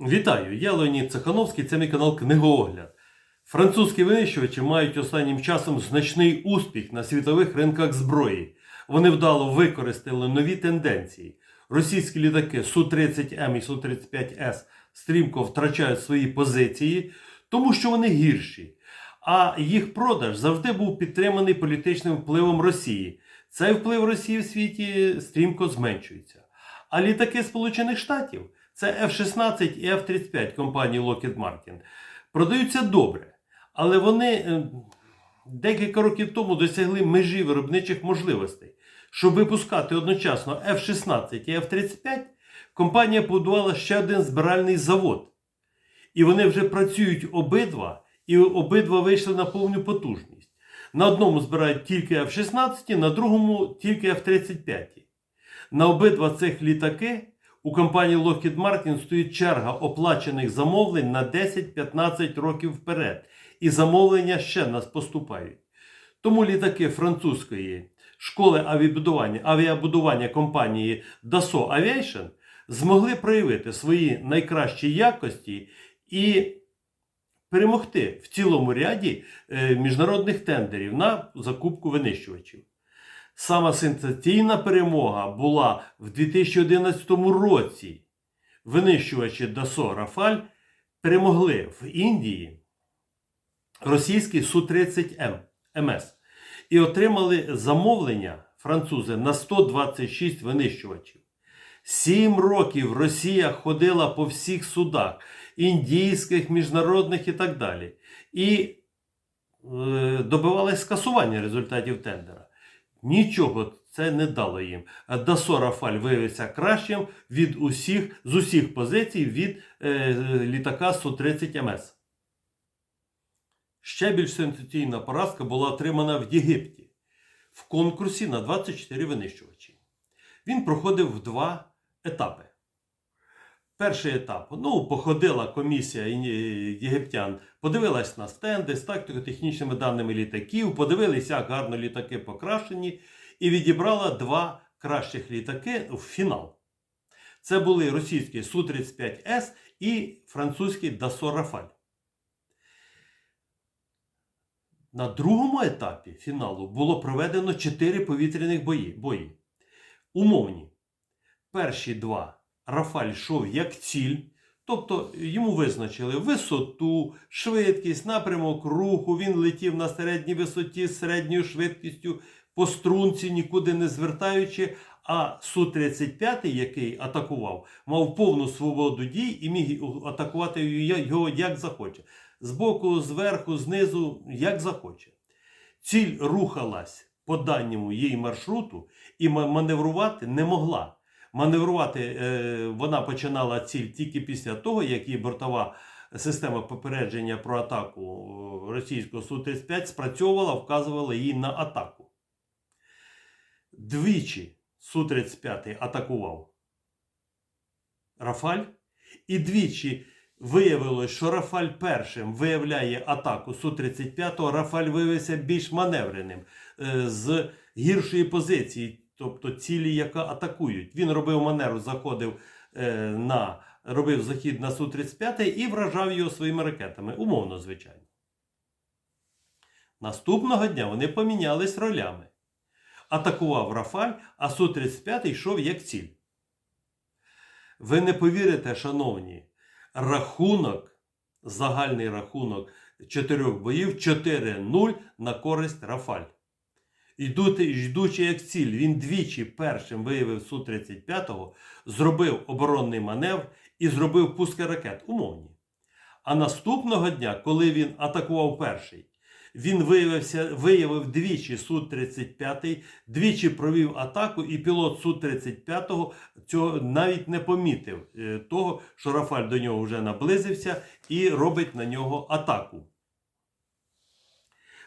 Вітаю! Я Леонід Цехановський, це мій канал Книгоогляд. Французькі винищувачі мають останнім часом значний успіх на світових ринках зброї. Вони вдало використали нові тенденції. Російські літаки Су-30М і Су-35С стрімко втрачають свої позиції, тому що вони гірші. А їх продаж завжди був підтриманий політичним впливом Росії. Цей вплив Росії в світі стрімко зменшується. А літаки Сполучених Штатів це F-16 і F-35 компанії Lockheed Martin. Продаються добре, але вони е, декілька років тому досягли межі виробничих можливостей. Щоб випускати одночасно F-16 і F-35, компанія побудувала ще один збиральний завод. І вони вже працюють обидва, і обидва вийшли на повну потужність. На одному збирають тільки F-16, на другому тільки F-35. На обидва цих літаки у компанії Lockheed Martin стоїть черга оплачених замовлень на 10-15 років вперед. І замовлення ще нас поступають. Тому літаки французької школи авіабудування, авіабудування компанії Dassault Aviation змогли проявити свої найкращі якості і перемогти в цілому ряді е, міжнародних тендерів на закупку винищувачів. Сама сенсаційна перемога була в 2011 році. Винищувачі Dassault Rafale перемогли в Індії російський Су-30М МС і отримали замовлення французи на 126 винищувачів. Сім років Росія ходила по всіх судах, індійських, міжнародних і так далі. І е, добивалась скасування результатів тендера. Нічого це не дало їм. Дасо Рафаль виявився кращим від усіх, з усіх позицій від е, літака Су-30 МС. Ще більш сенсаційна поразка була отримана в Єгипті в конкурсі на 24 винищувачі. Він проходив в два етапи. Перший етап. Ну, походила комісія єгиптян, подивилась на стенди з тактико-технічними даними літаків, подивилися, як гарно літаки покращені, і відібрала два кращих літаки в фінал. Це були російський Су-35С і французький Dassault Rafale. На другому етапі фіналу було проведено 4 повітряних бої. бої. Умовні. Перші два Рафаль йшов як ціль, тобто йому визначили висоту, швидкість, напрямок руху. Він летів на середній висоті з середньою швидкістю по струнці, нікуди не звертаючи. А Су-35, який атакував, мав повну свободу дій і міг атакувати його як захоче. Збоку, зверху, знизу, як захоче. Ціль рухалась по даному її маршруту і маневрувати не могла. Маневрувати е, вона починала ціль тільки після того, як її бортова система попередження про атаку е, російського Су-35 спрацьовувала, вказувала їй на атаку. Двічі Су-35 атакував Рафаль, і двічі виявилось, що Рафаль першим виявляє атаку Су-35, Рафаль виявився більш маневреним е, з гіршої позиції, тобто цілі, яка атакують. Він робив маневр, заходив е, на робив захід на Су-35 і вражав його своїми ракетами. Умовно, звичайно. Наступного дня вони помінялись ролями. Атакував Рафаль, а Су-35 йшов як ціль. Ви не повірите, шановні, рахунок, загальний рахунок чотирьох боїв 4-0 на користь Рафаль. Йдучи як ціль, він двічі першим виявив Су-35, зробив оборонний маневр і зробив пуски ракет умовні. А наступного дня, коли він атакував перший, він виявився, виявив двічі Су-35, двічі провів атаку, і пілот Су-35 цього навіть не помітив е, того, що Рафаль до нього вже наблизився і робить на нього атаку.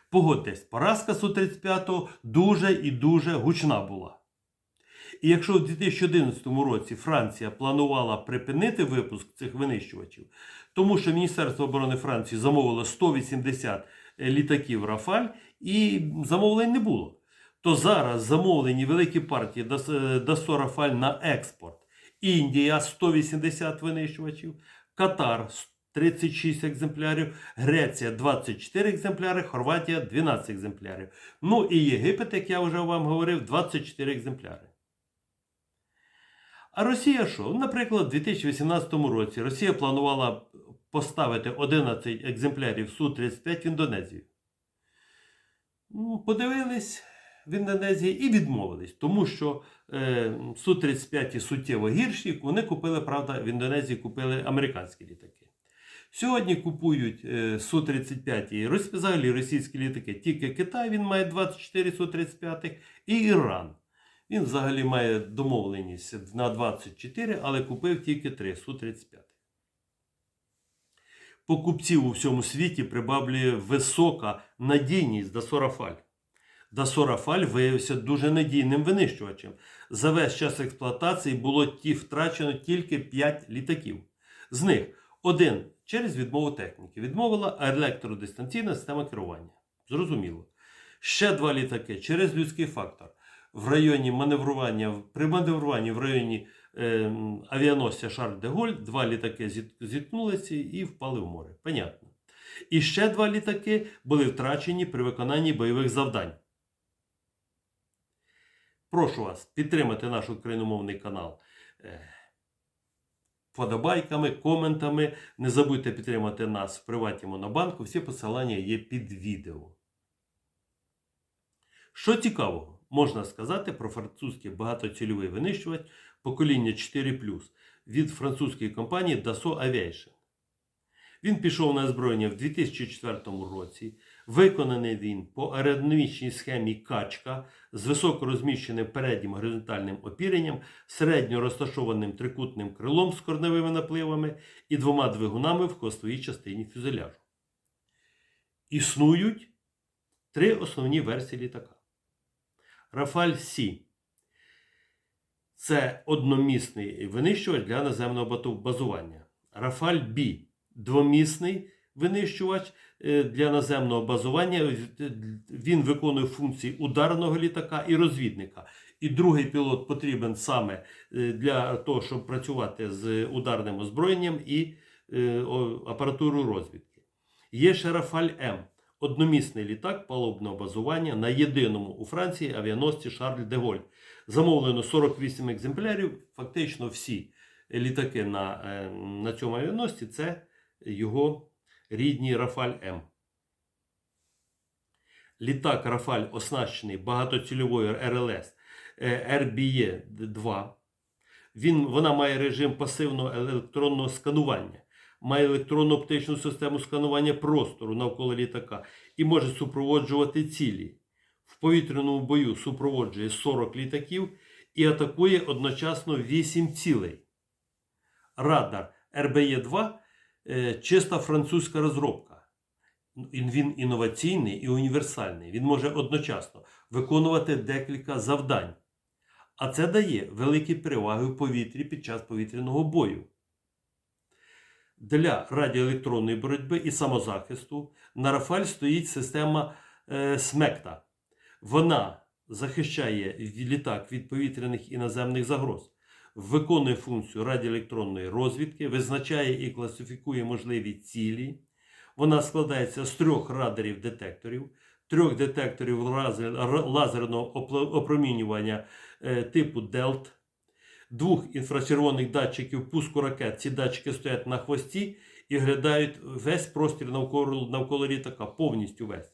Погодьтесь, поразка Су-35 дуже і дуже гучна була. І якщо в 2011 році Франція планувала припинити випуск цих винищувачів, тому що Міністерство оборони Франції замовило 180 літаків Рафаль і замовлень не було, то зараз замовлені великі партії Dassault Рафаль на експорт Індія 180 винищувачів, Катар 36 екземплярів, Греція 24 екземпляри, Хорватія 12 екземплярів. Ну і Єгипет, як я вже вам говорив, 24 екземпляри. А Росія що? Наприклад, у 2018 році Росія планувала поставити 11 екземплярів Су-35 в Індонезію. Ну, Подивились в Індонезії і відмовились, тому що е, Су-35 суттєво гірші. Вони купили, правда, в Індонезії купили американські літаки. Сьогодні купують е, Су-35 і взагалі російські літаки. Тільки Китай він має 24 Су-35 і Іран. Він взагалі має домовленість на 24, але купив тільки 3 Су-35. Покупців у всьому світі прибавлює висока надійність. Dassault Rafale виявився дуже надійним винищувачем. За весь час експлуатації було ті втрачено тільки 5 літаків. З них один через відмову техніки. Відмовила електродистанційна система керування. Зрозуміло. Ще два літаки через людський фактор. В районі маневрування, при маневруванні в районі е, авіаносця Шарль де Голь два літаки зіткнулися і впали в море. Понятно. І ще два літаки були втрачені при виконанні бойових завдань. Прошу вас підтримати наш україномовний канал вподобайками, коментами. Не забудьте підтримати нас в приваті Монобанку. Всі посилання є під відео. Що цікавого можна сказати про французький багатоцільовий винищувач покоління 4 від французької компанії Dassault Aviation. Він пішов на озброєння в 2004 році. Виконаний він по аеродинамічній схемі качка з високо розміщеним переднім горизонтальним опіренням, середньо розташованим трикутним крилом з корневими напливами і двома двигунами в хвостовій частині фюзеляжу. Існують три основні версії літака. Рафаль Сі. Це одномісний винищувач для наземного базування. Рафаль Бі двомісний винищувач для наземного базування. Він виконує функції ударного літака і розвідника. І другий пілот потрібен саме е, для того, щоб працювати з ударним озброєнням і е, апаратурою розвідки. Є ще Рафаль М. Одномісний літак палубного базування на єдиному у Франції авіаносці Шарль де Голь. Замовлено 48 екземплярів. Фактично всі літаки на, е, на цьому авіаносці це його рідні Рафаль М. Літак Рафаль оснащений багатоцільовою РЛС RBE 2. Він, вона має режим пасивного електронного сканування, має електронно-оптичну систему сканування простору навколо літака і може супроводжувати цілі. В повітряному бою супроводжує 40 літаків і атакує одночасно 8 цілей. Радар RBE-2 е, чиста французька розробка. Він інноваційний і універсальний. Він може одночасно виконувати декілька завдань. А це дає великі переваги в повітрі під час повітряного бою. Для радіоелектронної боротьби і самозахисту на Рафаль стоїть система е, СМЕКТА. Вона захищає літак від повітряних і наземних загроз, виконує функцію радіоелектронної розвідки, визначає і класифікує можливі цілі. Вона складається з трьох радарів-детекторів, трьох детекторів лазерного опромінювання е, типу ДЕЛТ, двох інфрачервоних датчиків пуску ракет. Ці датчики стоять на хвості і глядають весь простір навколо, навколо літака, повністю весь.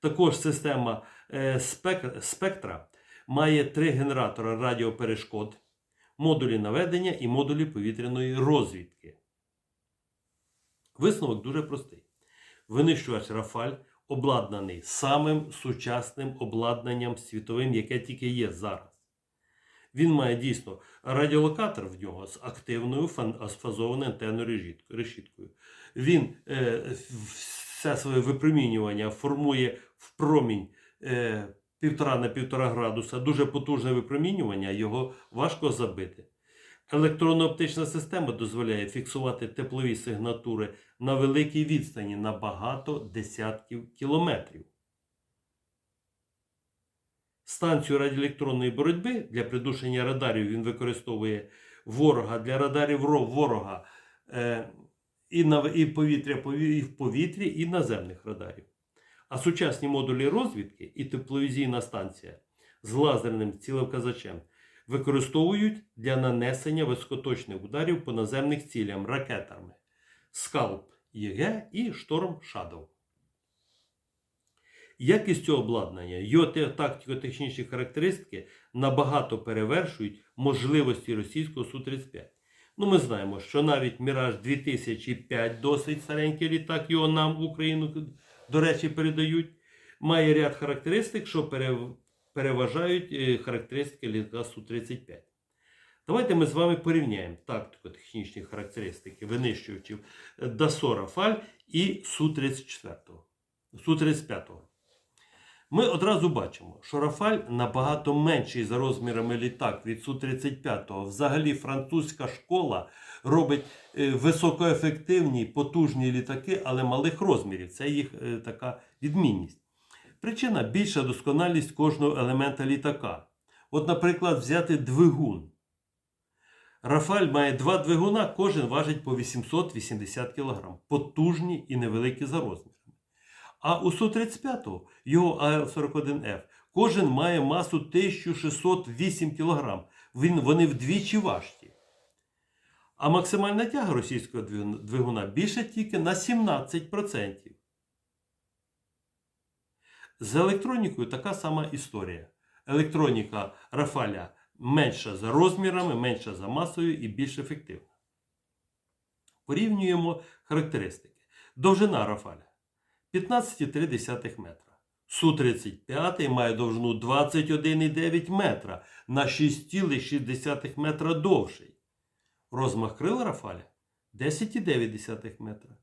Також система е, спектра має три генератори радіоперешкод, модулі наведення і модулі повітряної розвідки. Висновок дуже простий. Винищувач Рафаль обладнаний самим сучасним обладнанням світовим, яке тільки є зараз. Він має дійсно радіолокатор в нього з активною сфазованою антенною решіткою. Він е, все своє випромінювання формує в промінь е, півтора на півтора градуса. Дуже потужне випромінювання, його важко забити. Електронно-оптична система дозволяє фіксувати теплові сигнатури на великій відстані на багато десятків кілометрів. Станцію радіоелектронної боротьби для придушення радарів він використовує ворога, для радарів ро- ворога е, і, на, і, повітря, пові- і в повітрі, і наземних радарів. А сучасні модулі розвідки і тепловізійна станція з лазерним цілевказачем використовують для нанесення високоточних ударів по наземних цілям ракетами Скалп ЄГ і Шторм Шадоу. Якість цього обладнання, його тактико-технічні характеристики набагато перевершують можливості російського Су-35. Ну, ми знаємо, що навіть Міраж 2005, досить старенький літак, його нам в Україну, до речі, передають, має ряд характеристик, що пере- переважають е, характеристики літака Су-35. Давайте ми з вами порівняємо тактико-технічні характеристики винищувачів Dassault Rafale і Су-34. Су-35. Ми одразу бачимо, що Рафаль набагато менший за розмірами літак від Су-35. Взагалі французька школа робить е, високоефективні, потужні літаки, але малих розмірів. Це їх е, така відмінність. Причина більша досконалість кожного елемента літака. От, наприклад, взяти двигун. Рафаль має два двигуна, кожен важить по 880 кг. Потужні і невеликі за розмірами. А у Су-35 його АЛ-41Ф кожен має масу 1608 кг. Він, вони вдвічі важчі. А максимальна тяга російського двигуна- більше тільки на 17%. З електронікою така сама історія. Електроніка Рафаля менша за розмірами, менша за масою і більш ефективна. Порівнюємо характеристики. Довжина Рафаля 15,3 метра. Су-35 має довжину 21,9 метра на 6,6 метра довший. Розмах крил Рафаля 10,9 метра.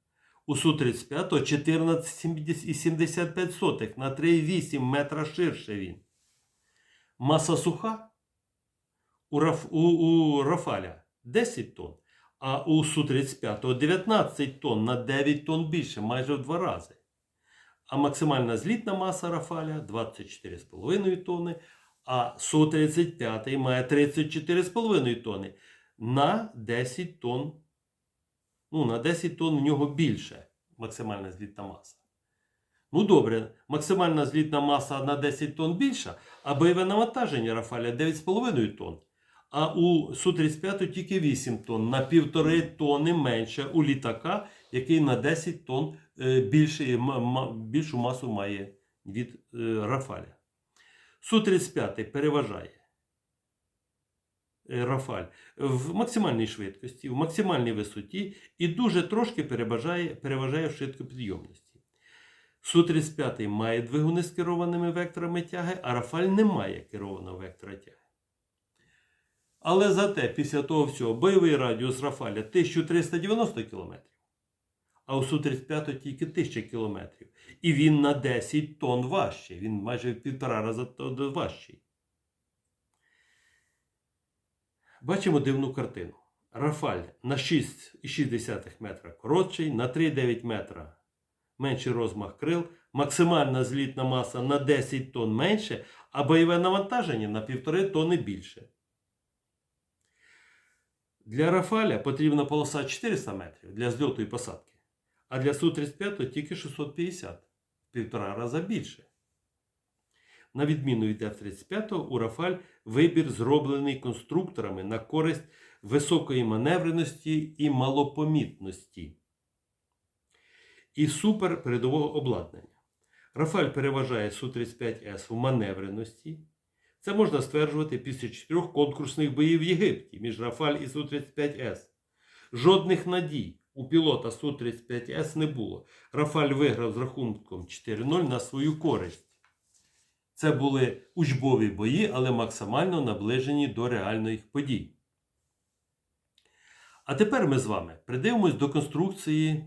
У Су-35 14,75 на 3,8 метра ширше він. Маса суха у, Раф, у, у Рафаля 10 тонн, а у Су-35 19 тонн на 9 тонн більше, майже в два рази. А максимальна злітна маса Рафаля 24,5 тонни, а Су-35 має 34,5 тонни на 10 тонн. Ну, на 10 тонн в нього більше максимальна злітна маса. Ну добре, максимальна злітна маса на 10 тонн більша, а бойове навантаження Рафаля 9,5 тонн. А у Су-35 тільки 8 тонн, на півтори тонни менше у літака, який на 10 тонн е, м- більшу масу має від е, Рафаля. Су-35 переважає е, Рафаль в максимальній швидкості, в максимальній висоті і дуже трошки переважає, переважає в швидкопідйомності. Су-35 має двигуни з керованими векторами тяги, а Рафаль не має керованого вектора тяги. Але зате після того всього бойовий радіус Рафаля 1390 км, а у Су-35 тільки 1000 км. І він на 10 тонн важчий. Він майже в півтора рази важчий. Бачимо дивну картину. Рафаль на 6,6 метра коротший, на 3,9 метра менший розмах крил, максимальна злітна маса на 10 тонн менше, а бойове навантаження на 1,5 тонни більше. Для Рафаля потрібна полоса 400 метрів для зльоту і посадки, а для Су-35 тільки 650, в півтора раза більше. На відміну від F-35, у Рафаль вибір зроблений конструкторами на користь високої маневреності і малопомітності і супер передового обладнання. Рафаль переважає Су-35С в маневреності. Це можна стверджувати після чотирьох конкурсних боїв в Єгипті між Рафаль і Су-35С. Жодних надій у пілота Су-35С не було. Рафаль виграв з рахунком 4-0 на свою користь. Це були учбові бої, але максимально наближені до реальних подій. А тепер ми з вами придивимось до конструкції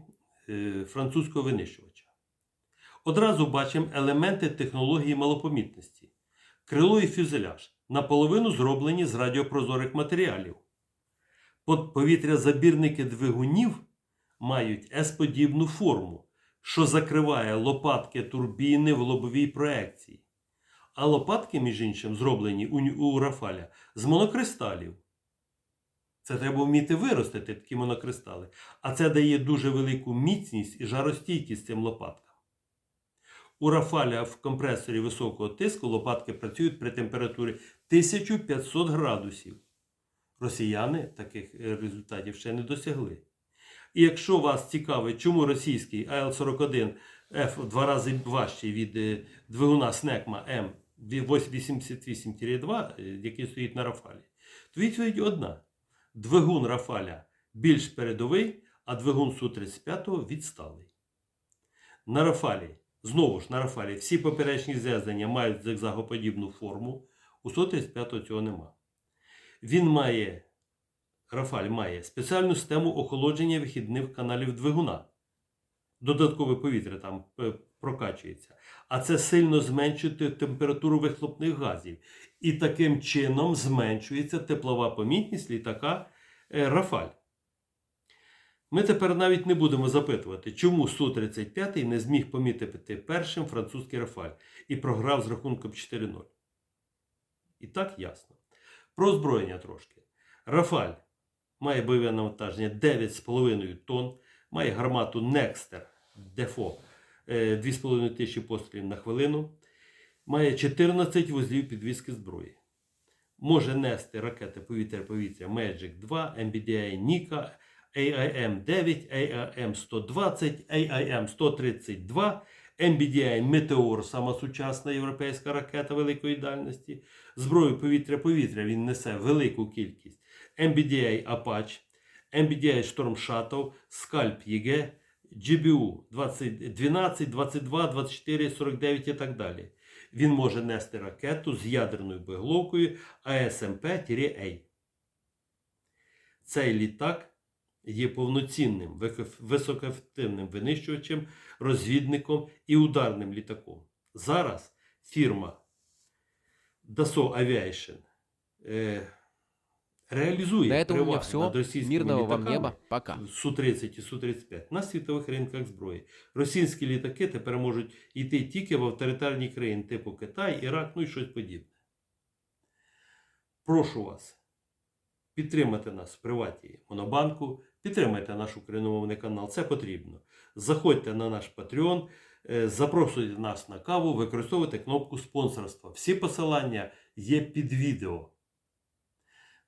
е, французького винищувача. Одразу бачимо елементи технології малопомітності. Крило і фюзеляж наполовину зроблені з радіопрозорих матеріалів. Под- Повітрязабірники двигунів мають S-подібну форму, що закриває лопатки турбіни в лобовій проекції. А лопатки, між іншим, зроблені у, у Рафаля з монокристалів. Це треба вміти виростити такі монокристали. А це дає дуже велику міцність і жаростійкість цим лопаткам. У Рафаля в компресорі високого тиску лопатки працюють при температурі 1500 градусів. Росіяни таких е, результатів ще не досягли. І якщо вас цікавить, чому російський АЛ-41 F в два рази важчий від е, двигуна Снекма М88-2, е, який стоїть на Рафалі, то відповідь одна. Двигун Рафаля більш передовий, а двигун Су-35 відсталий. На Рафалі, знову ж на Рафалі, всі поперечні з'єднання мають зигзагоподібну форму. У Су-35 цього нема. Він має, Рафаль має спеціальну систему охолодження вихідних каналів двигуна. Додаткове повітря там е, прокачується. А це сильно зменшує температуру вихлопних газів. І таким чином зменшується теплова помітність літака е, Рафаль. Ми тепер навіть не будемо запитувати, чому Су-35 не зміг помітити першим французький Рафаль і програв з рахунком 4-0. І так ясно. Про озброєння трошки. Рафаль має бойове навантаження 9,5 тонн, має гармату Некстер Дефо е, 2,5 тисячі пострілів на хвилину, має 14 вузлів підвізки зброї. Може нести ракети повітря-повітря Magic 2, MBDA Nika, AIM-9, AIM-120, AIM-132, MBDA Meteor, сама сучасна європейська ракета великої дальності. Зброю повітря-повітря він несе велику кількість. MBDA Apache, MBDA Storm Shadow, Scalp EG, GBU 20, 12, 22, 24, 49 і так далі. Він може нести ракету з ядерною боєголовкою АСМП-А. Цей літак є повноцінним високоефективним винищувачем, розвідником і ударним літаком. Зараз фірма Dassault Aviation реалізує На этом у меня все. Мирного вам неба. Пока. Су-30 і Су-35 на світових ринках зброї. Російські літаки тепер можуть йти тільки в авторитарні країни, типу Китай, Ірак, ну і щось подібне. Прошу вас підтримати нас в приваті Монобанку, підтримайте наш україномовний канал, це потрібно. Заходьте на наш Patreon, е, запрошуйте нас на каву, використовуйте кнопку спонсорства. Всі посилання є під відео.